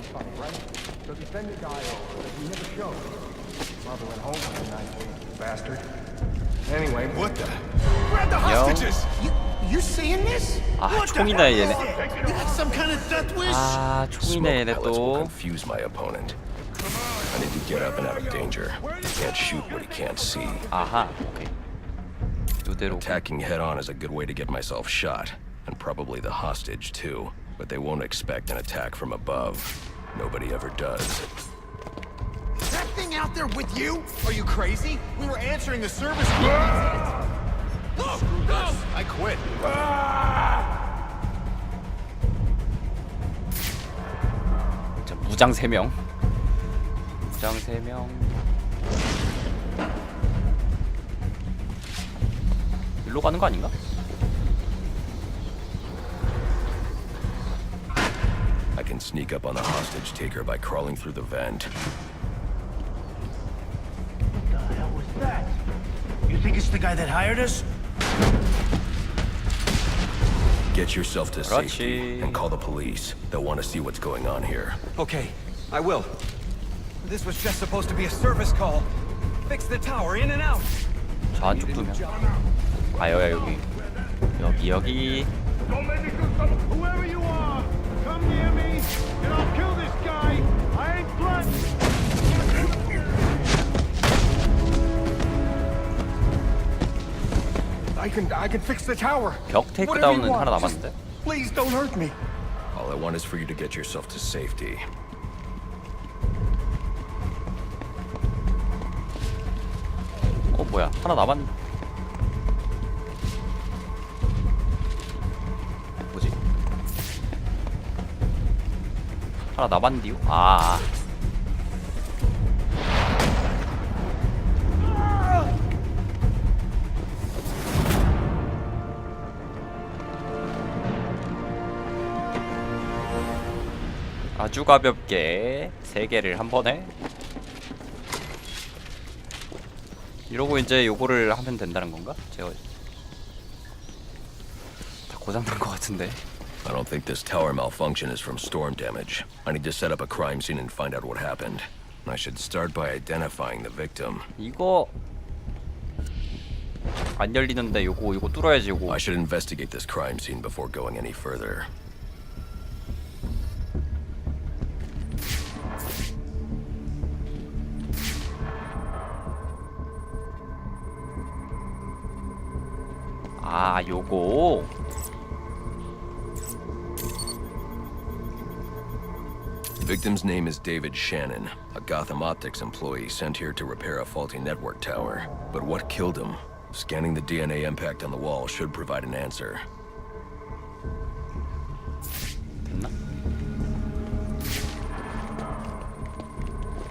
was funny, right? So they send the guy over, but he never showed. Mother went home for the night, bastard. Anyway, What the? Grab the hostages! You, you seeing this? 아 What the 총이네 hell? 얘네 You got some kind of death wish? 아 총이네 얘네 pellets will 또 confuse my opponent. I need to get up and out of danger. He can't shoot what he can't see. 아하 오케이 이대로 Attacking head on is a good way to get myself shot, and probably the hostage too. But they won't expect an attack from above. Nobody ever does. that thing out there with you? Are you crazy? We were answering the service. call. Go, go! I quit. 자, 무장 3명 무장 3명 일로 가는 거 아닌가? I can sneak up on the hostage taker by crawling through the vent. the hell was that? You think it's the guy that hired us? Get yourself to safety 그렇지. and call the police. They'll want to see what's going on here. Okay, I will. This was just supposed to be a service call. Fix the tower in and out. 저 안쪽 두명 아 여기 여기 여기 여기 I ain't blood. I can, I can fix the tower. 벽 Whatever you 테이크다운은 want, 하나 남았는데 Please don't hurt me. All I want is for you to get yourself to safety. 어 뭐야 하나 남았 남았디요? 아. 아주 가볍게 세 개를 한 번에. 이러고 이제 요거를 하면 된다는 건가? 제가 다 고장 난 것 같은데 I don't think this tower malfunction is from storm damage. I need to set up a crime scene and find out what happened. I should start by identifying the victim. 이거 안 열리는데 요거 요거 뚫어야지 요거 I should investigate this crime scene before going any further. 아 요거 victim's name is David Shannon, a Gotham Optics employee sent here to repair a faulty network tower. But what killed him? Scanning the DNA impact on the wall should provide an answer. 됐나?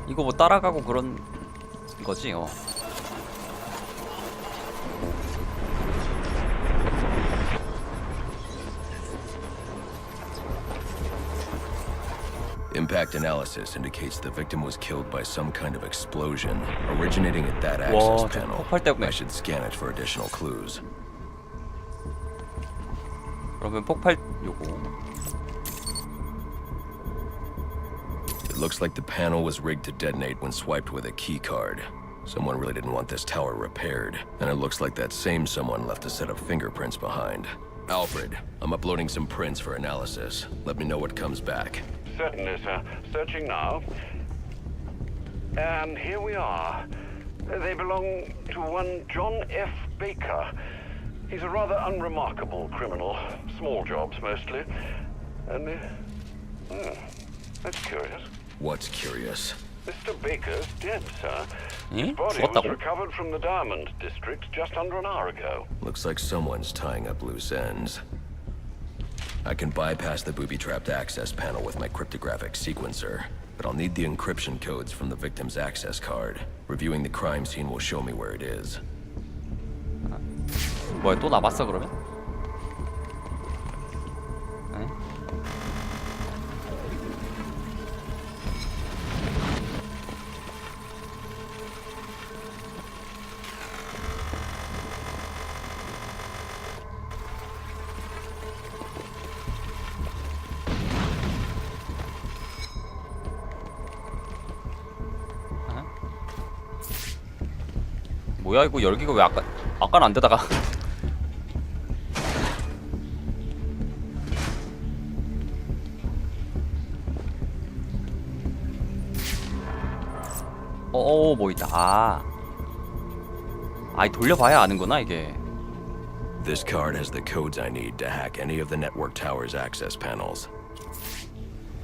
이거 뭐 따라가고 그런 거지 어 Impact analysis indicates the victim was killed by some kind of explosion originating at that 와, access 저 panel. 폭발 때문에. I should scan it for additional clues. 그러면 폭발 요거 It looks like the panel was rigged to detonate when swiped with a key card. Someone really didn't want this tower repaired, and it looks like that same someone left a set of fingerprints behind. Alfred, I'm uploading some prints for analysis. Let me know what comes back. certainly, sir. Uh, searching now. And here we are. They belong to one John F. Baker. He's a rather unremarkable criminal. Small jobs, mostly. And... Uh, hmm, that's curious. What's curious? Mr. Baker's dead, sir. Hmm? His body what was recovered from the Diamond District just under an hour ago. Looks like someone's tying up loose ends. I can bypass the booby-trapped access panel with my cryptographic sequencer, but I'll need the encryption codes from the victim's access card. Reviewing the crime scene will show me where it is. 뭐야 또 남았어 그러면? 뭐야 이거 열기가 왜 아까 아까는 안 되다가 어어 뭐 있다 아 아이 돌려봐야 아는구나 이게 This card has the codes I need to hack any of the network tower's access panels.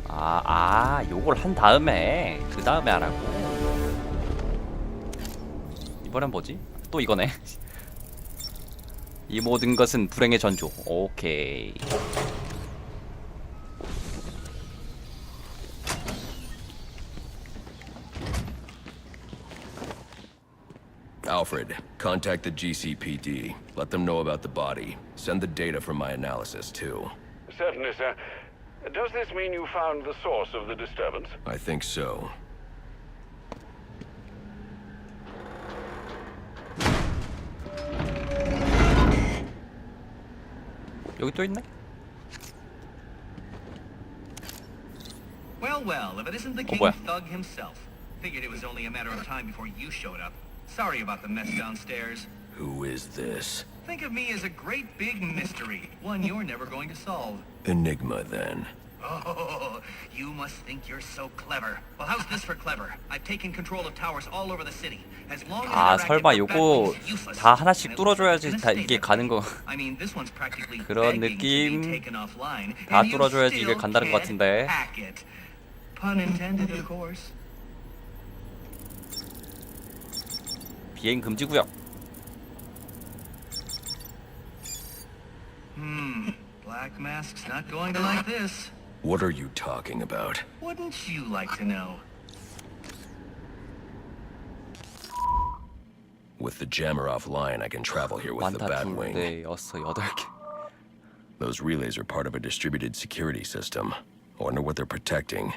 아, 아, 요걸 한 다음에 그 다음에 하라고. 이번엔 뭐지? 또 이거네. 이 모든 것은 불행의 전조. 오케이. Alfred, contact the GCPD. Let them know about the body. Send the data from my analysis, too. Certainly, sir. Does this mean you found the source of the disturbance? I think so. Well, well, if it isn't the king oh, thug himself. Figured it was only a matter of time before you showed up. Sorry about the mess downstairs. Who is this? Think of me as a great big mystery, one you're never going to solve. Enigma, then. Oh, you must think you're so clever. Well, how's this for clever? I've taken control of towers all over the city. As long as 아, 설마 요거. 다 하나씩 뚫어줘야지 다 이게 가는. 거. I mean, this one's practically 그런 begging to 느낌. be taken offline, 다 and you 뚫어줘야지 이게 still 간다는 것 can't 같은데. hack it. Pun intended, of course. 비행 금지 구역. Hmm. Black Mask's not going to like this. What are you talking about? Wouldn't you like to know? With the jammer offline, I can travel here with the 많다 Batwing. 둘네 여섯 여덟 개. Those relays are part of a distributed security system. I wonder what they're protecting.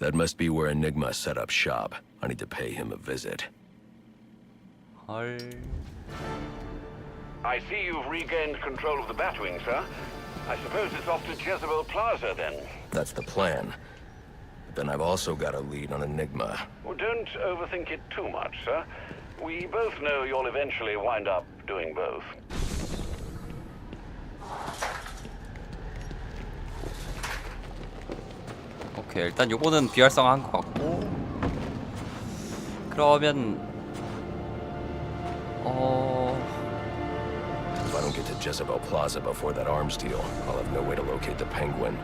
That must be where Enigma set up shop. I need to pay him a visit. 헐. I see you've regained control of the Batwing, sir. I suppose it's off to Jezebel Plaza, then. That's the plan. But then I've also got a lead on Enigma. Well, don't overthink it too much, sir. We both know you'll eventually wind up doing both. 오케이 일단 요거는 비활성화한 것 같고 그러면 어 If I don't get to Jezebel Plaza before that arms deal, I'll have no way to locate the Penguin.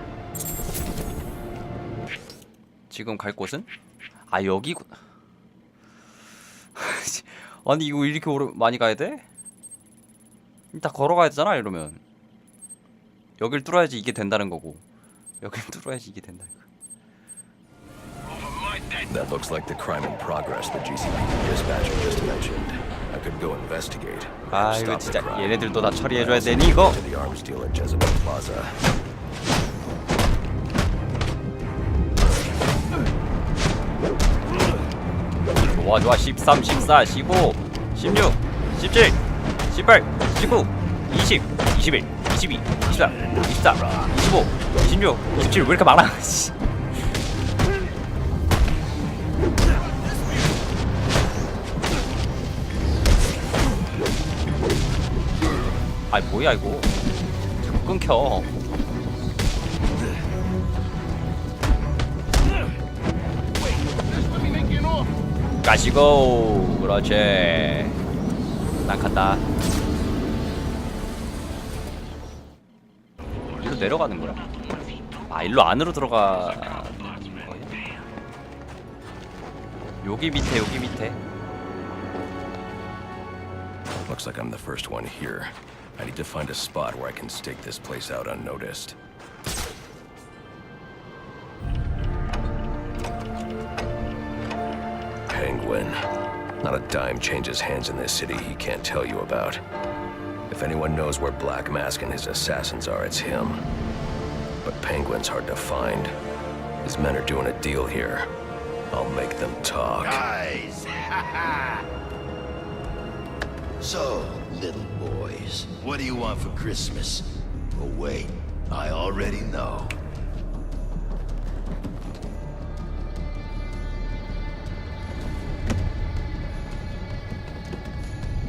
지금 갈 곳은 아 여기군 아니 이거 이렇게 오래 많이 가야 돼? 일단 걸어가야 되잖아 이러면 여길 뚫어야지 이게 된다는 거고 여길 뚫어야지 이게 된다는 거 That looks like the crime in progress the GCPD dispatcher just mentioned. 아 이거 진짜. 얘네들도 다 처리해줘야 되니 이거. 좋아 좋아 13, 14, 15, 16, 17, 18, 19, 20, 21, 22, 23, 24, 25, 26, 27 왜 이렇게 많아? 아이 뭐야 이거? 자꾸 끊겨. 가시고 그렇지. 난 간다. 일로 내려가는 거야. 아 일로 안으로 들어가. 여기 밑에 여기 밑에. Looks like I'm the first one here. I need to find a spot where I can stake this place out unnoticed. Penguin. Not a dime changes hands in this city he can't tell you about. If anyone knows where Black Mask and his assassins are, it's him. But Penguin's hard to find. His men are doing a deal here. I'll make them talk. Guys! so, little Please, what do you want for Christmas? Oh wait, I already know.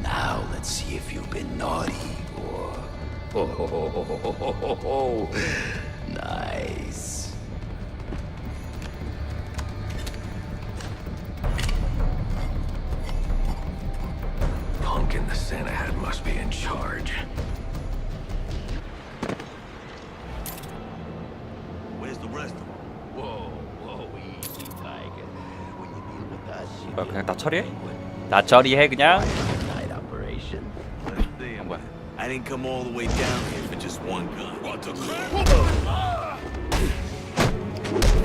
Now let's see if you've been naughty or... Oh, ho, ho, ho, ho, ho, ho, ho. 나 처리해 그냥 Night operation. 어, 뭐야 I didn't come all the way down here for just one gun. What the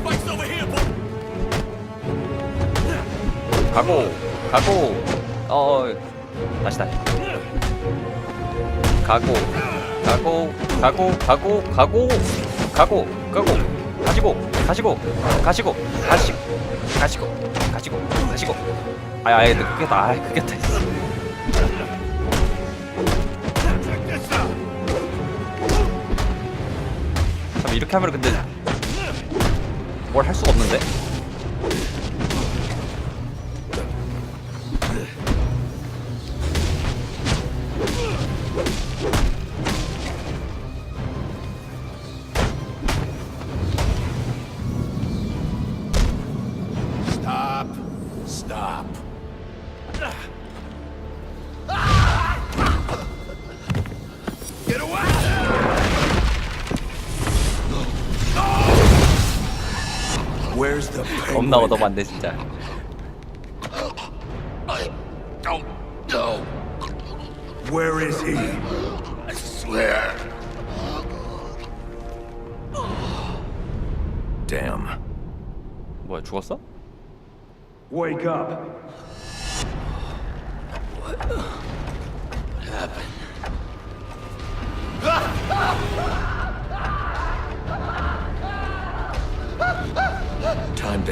Fight's over here, boy! 가고 가고 어 다시 다시 가고 가고 가고 가고 가고 가고 가고 가시고 가시고 가시고 가시 가시고 가시고 가시고 아야 아야 그게 다 그게 다 있어 참 이렇게 하면 근데 뭘 할 수가 없는데. Stop. Where's the 겁나 얻어맞네 진짜 I don't know. Where is he? I swear. Damn. 뭐야 죽었어? Wake up.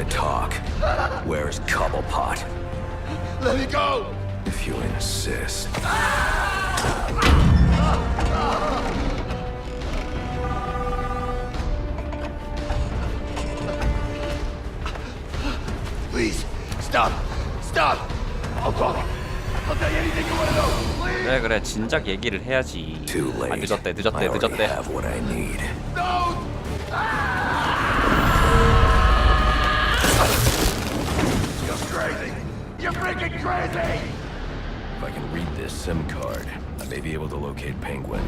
Time to talk. Where's Cobblepot? Let me go! If you insist. Please, stop. Stop. I'll talk. I'll tell you anything you want to know. Please. 그래 그래 진작 얘기를 해야지 Too 아 late. 늦었대 I 늦었대 already 늦었대 have what I need. No! You're freaking crazy! If I can read this SIM card, I may be able to locate Penguin.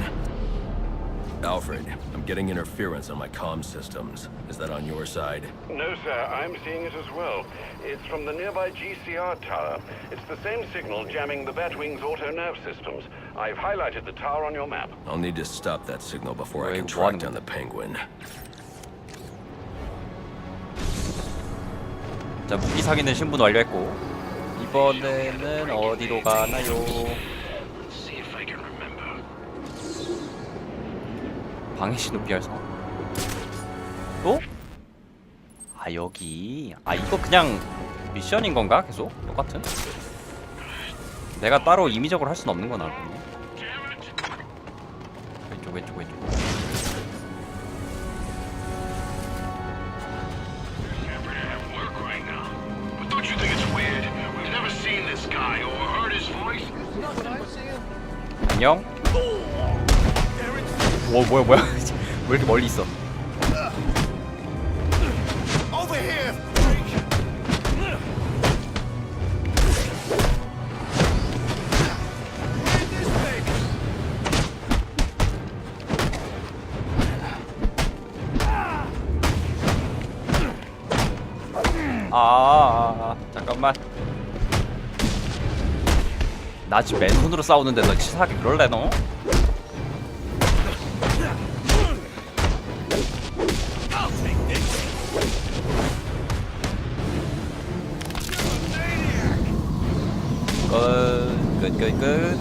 Alfred, I'm getting interference on my comm systems. Is that on your side? No, sir, I'm seeing it as well. It's from the nearby GCR tower. It's the same signal jamming the Batwing's auto nerve systems. I've highlighted the tower on your map. I'll need to stop that signal before I Wait, can track one down the Penguin. 자 무기 사기는 신분 완료했고 이번에는 어디로 가나요? See if I can remember. 방해 신호 비활성 또? 아 여기 아 이거 그냥 미션인 건가 계속 똑같은? 내가 따로 임의적으로 할 수는 없는 거나 왼쪽 왼쪽 왼쪽 안녕. 오 뭐야 뭐야. 왜 이렇게 멀리 있어 나 지금 맨손으로 싸우는데 너 치사하게 그럴래 너? 끝, 끝, 끝, 끝.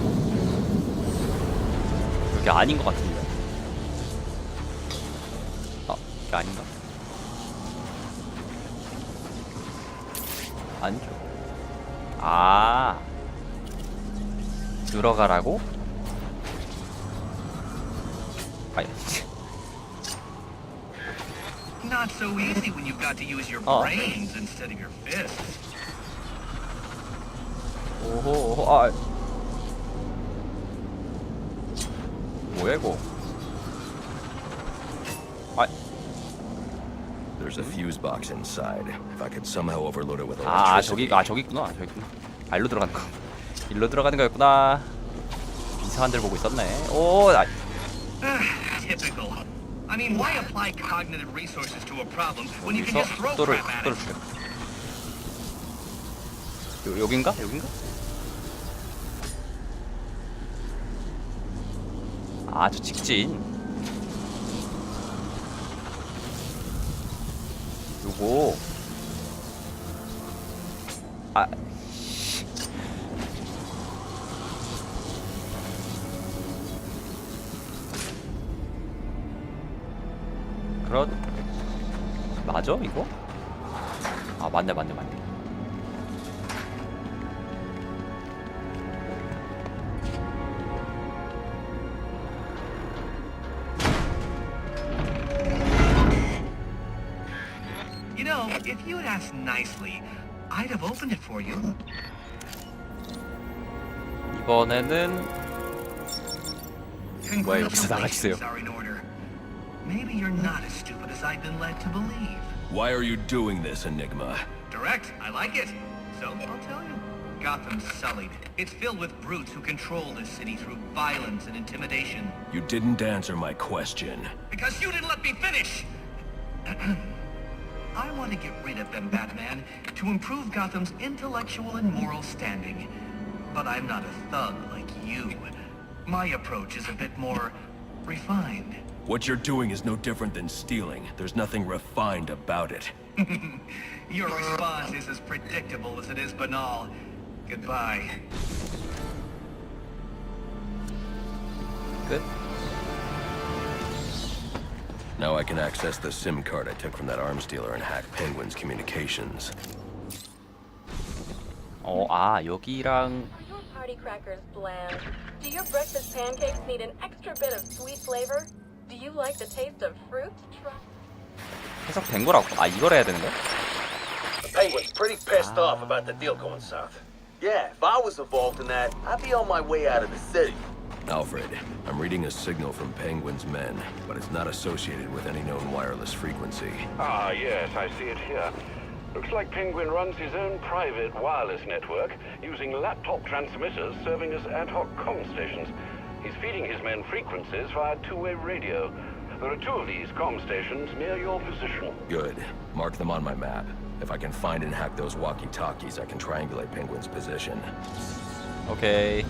여기 아닌 것 같은데. 아, 들어가라고? 아이 Not so easy when you've got to use your 어. brains instead of your fists. 오호 오호 아 뭐야 이거 아 There's a fuse box inside. If I could somehow overload it with 아, electricity. 저기 아 저기 있구나 저기 있구나 알로 들어간 거 일로 들어가는 거였구나 이상한 데를 보고 있었네 오 아, Typical. I mean, why apply cognitive resources to a problem when you can 여기서 just throw 속도를 crap at 속도를 it? 줄여 요, 여긴가? 여긴가? 아 저 직진 요거 아 그렇 맞아 이거? 아 맞네 맞네 맞네 You know, if you had asked nicely, I'd have opened it for you. 이번에는 뭐야, 여기서 나가주세요. Maybe you're not as stupid as I've been led to believe. Why are you doing this, Enigma? Direct, I like it. So, I'll tell you. Gotham's sullied. It's filled with brutes who control this city through violence and intimidation. You didn't answer my question. Because you didn't let me finish! I want to get rid of them, Batman, to improve Gotham's intellectual and moral standing. But I'm not a thug like you. My approach is a bit more refined. What you're doing is no different than stealing. There's nothing refined about it. Your response is as predictable as it is banal. Goodbye. 끝 Now I can access the SIM card I took from that arms dealer and hack Penguin's communications. 어, 아, 여기랑 Are your party crackers bland? Do your breakfast pancakes need an extra bit of sweet flavor? Do you like the taste of fruit? Try 해석된 거라고. 아, 이걸 해야 되는 거야? The Penguin's pretty pissed off about the deal going south. Yeah, if I was involved in that, I'd be on my way out of the city. Alfred, I'm reading a signal from Penguin's men, but it's not associated with any known wireless frequency. Ah, yes, I see it here. Looks like Penguin runs his own private wireless network using laptop transmitters serving as ad hoc comm stations. He's feeding his men frequencies via two-way radio. There are two of these comm stations near your position. Good. Mark them on my map. If I can find and hack those walkie-talkies, I can triangulate Penguin's position. 오케이.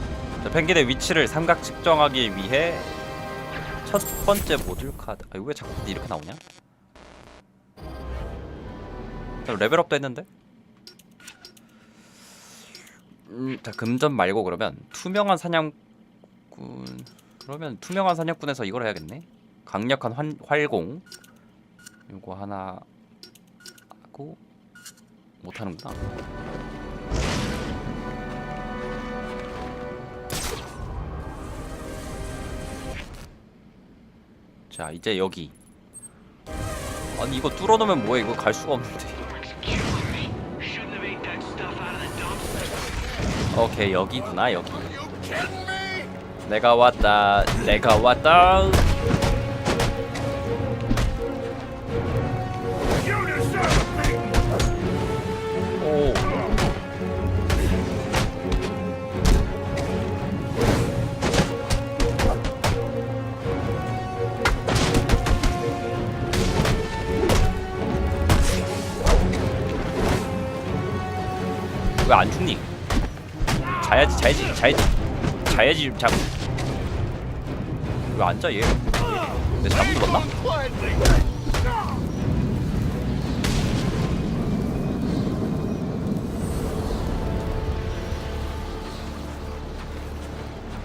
자, 펭귄의 위치를 삼각 측정하기 위해 첫 번째 모듈 카드. 아, 이거 왜 자꾸 이렇게 나오냐? 자, 레벨업도 했는데? 음, 자, 금전 말고 그러면 투명한 사냥 꾼. 그러면 투명한 사냥꾼에서 이걸 해야겠네. 강력한 환, 활공. 요거 하나 하고 못 하는구나. 자 이제 여기 아니 이거 뚫어놓으면 뭐해 이거 갈 수가 없는데. 오케이 여기구나 여기 내가 왔다 내가 왔다. 오. 왜안 죽니? 자야지 자야지 자야지. 자야지 좀 자고 왜 앉아 얘? 내 잘못 눌렀나?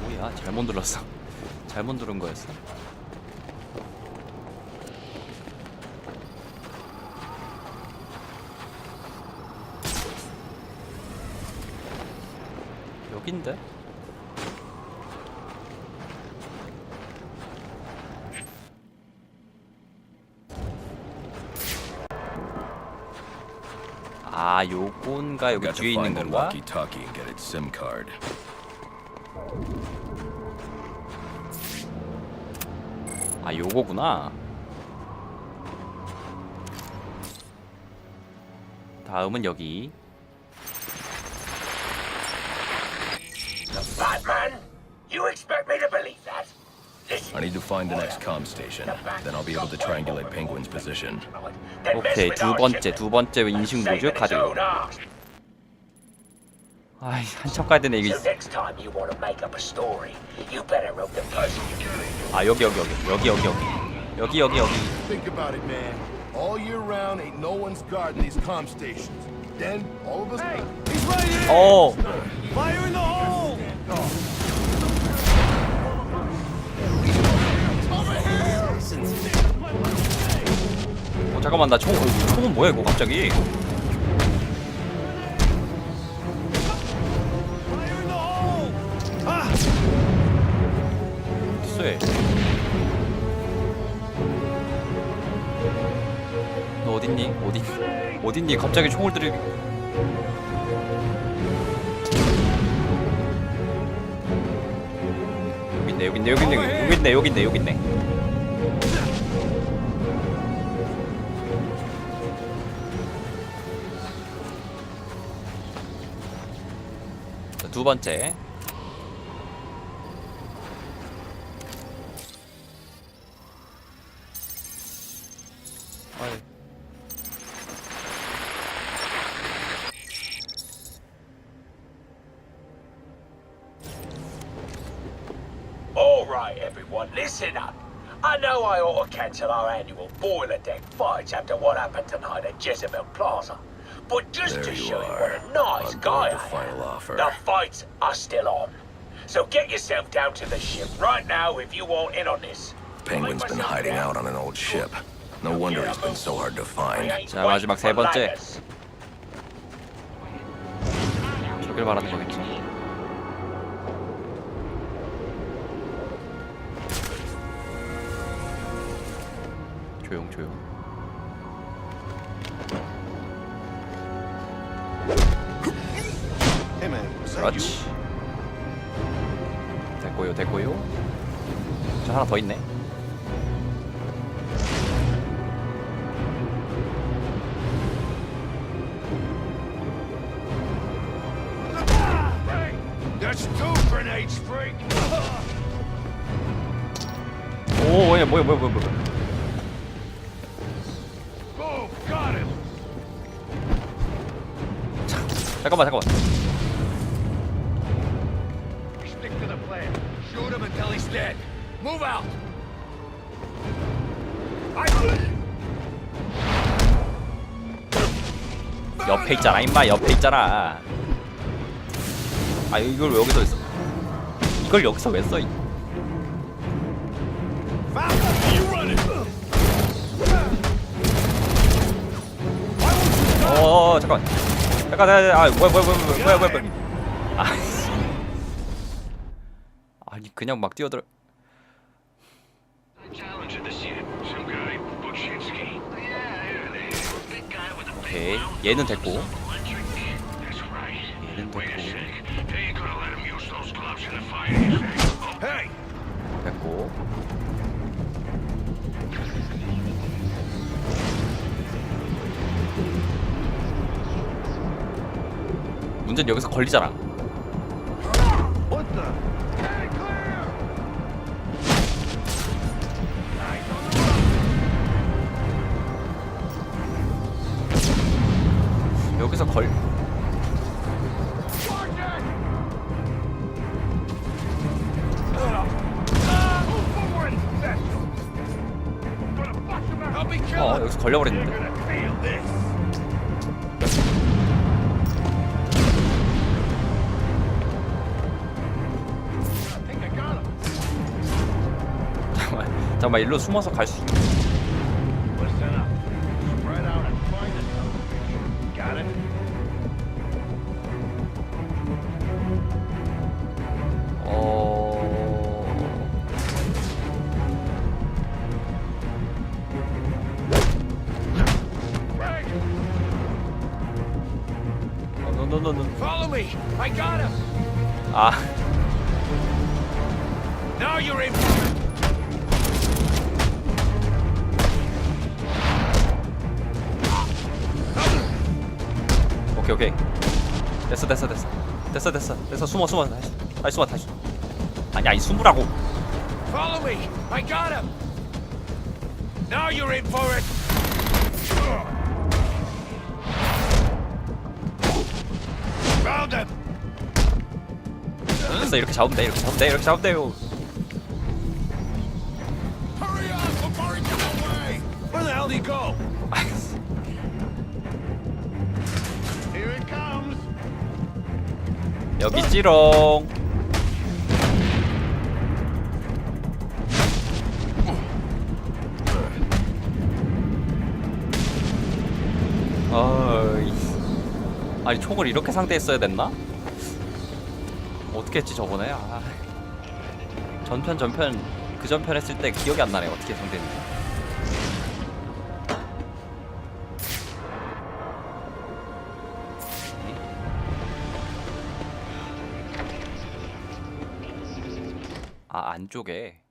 뭐야 잘못 눌렀어 잘못 누른 거였어 여긴데? 아 요건가? 여기 뒤에 있는 건가? 아 요거구나. 다음은 여기. find the next comm station. Then I'll be able to triangulate Penguin's position. 오케이 두 번째 두 번째 인식모듈 카드. 아이 한참 가야 되네 이게. So next time you want to make up a story, you better hope the person you're doing 아 여기 여기 여기 여기 여기 여기 여기 여기 여기. Think about it, man. All year round, ain't no one's guarding these comm stations. Then, all of us... Hey, He's right here! 어. Fire in the hole! 어 잠깐만 나 총, 총은 뭐야 이거 갑자기! 쎄. 너 어딨니? 어디? 어딨니? 갑자기 총을 들이. 여기 있네 여기 있네 여기 있네 여기 있네 여기 있네 여기 있네. 두 번째. 아이. All right, everyone, listen up. I know I ought to cancel our annual boiler deck fights after what happened tonight at Jezebel Plaza. But just There to you show you are. what a nice On guy board the I final am, offer. the fights are still on. So get yourself down to the ship right now if you want in on this. Penguin's been hiding out on an old ship. No wonder he's been so hard to We find. ain't 자, 마지막 세 waiting for 번째. laggers. 저길 말하는 거겠지. 조용 조용. 그렇지. 됐고요 됐고요. 저 하나 더 있네. 오 뭐야 뭐야 뭐야 뭐야 뭐야. Plan. Shoot him until he's dead. Move out! 옆에 있잖아 임마 옆에 있잖아. 아 이걸 왜 여기서 있어? 이걸 여기서 왜 써? 이- 어, 어 잠깐. 잠깐, 아 뭐야 뭐야 뭐야 뭐야 뭐야 뭐야. 아, 그냥 막 뛰어들어. 오케이. 얘는 됐고. 얘는 됐고. 됐고. 문제는 여기서 걸리잖아. 아마 일로 숨어서 갈 수 있는 어. 어, 아. Now you're in. 오케이 됐어 됐어 됐어 됐어 됐어 됐어 숨어 숨어 다시 다시 숨어 다시. 아니 아니 숨으라고 Follow me! I got him! Now you're in for it! Found him! 됐어 이렇게 잡으면 돼 이렇게 잡으면 돼 이렇게 잡으면 돼요 Hurry up before he gets away! Where the hell did he go? 여기 찌롱 어이 아니 총을 이렇게 상대했어야 됐나? 어떻게 했지 저번에? 아. 전편 전편 그 전편 했을 때 기억이 안 나네 어떻게 상대했는지 안쪽에